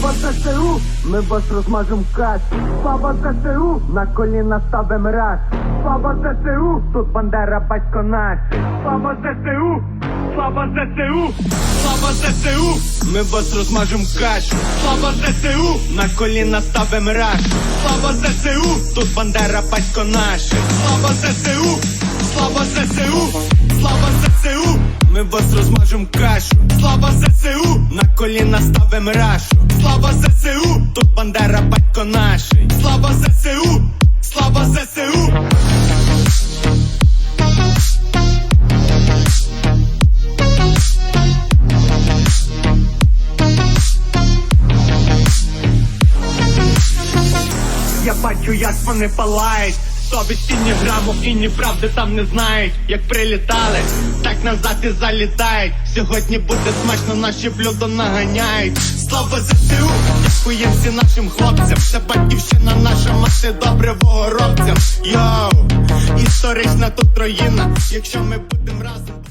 Слава ЗСУ, ми вас розмажем каш. Слава ЗСУ, на коліна ставим раз. Слава ЗСУ, тут Бандера батько наш. Слава ЗСУ, слава ЗСУ, слава ЗСУ, ми вас розмажем кашу. Слава ЗСУ, на коліна ставим раш. Слава ЗСУ, тут Бандера батько наш. Слава ЗСУ, слава ЗСУ, слава ЗСУ, ми вас розмажем кашу. Слава ЗСУ, на коліна ставим рашу. Слава ЗСУ, тут Бандера батько наш. Слава ЗСУ, слава ЗСУ. Я бачу, як вони палають. Совісті ні граму і ні правди там не знають. Як прилітали, так назад і залітають. Сьогодні буде смачно, наші блюдо наганяють. Слава ЗСУ, дякуєм всім нашим хлопцям. Це батьківщина наша мати добре вогоробцям. Йоу, історична тут троїна. Якщо ми будемо разом.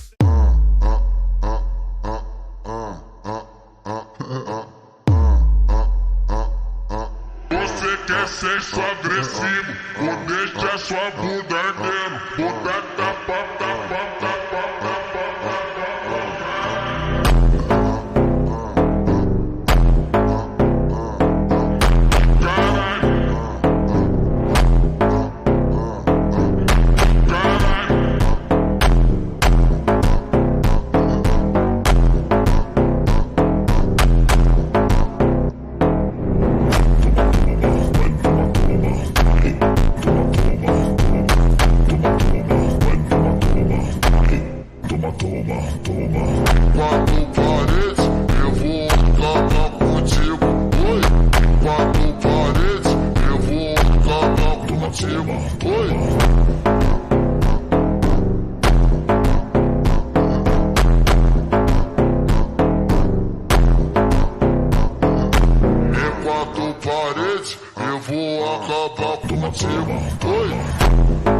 é sexo agressivo, ou deixa sua bunda ardendo, bunda tapa, tapa, tapa, tapa. Quatro paredes, eu vou acabar contigo. Oi, quatro paredes, eu vou acabar contigo. Oi. Em quatro paredes, eu vou acabar contigo. Oi.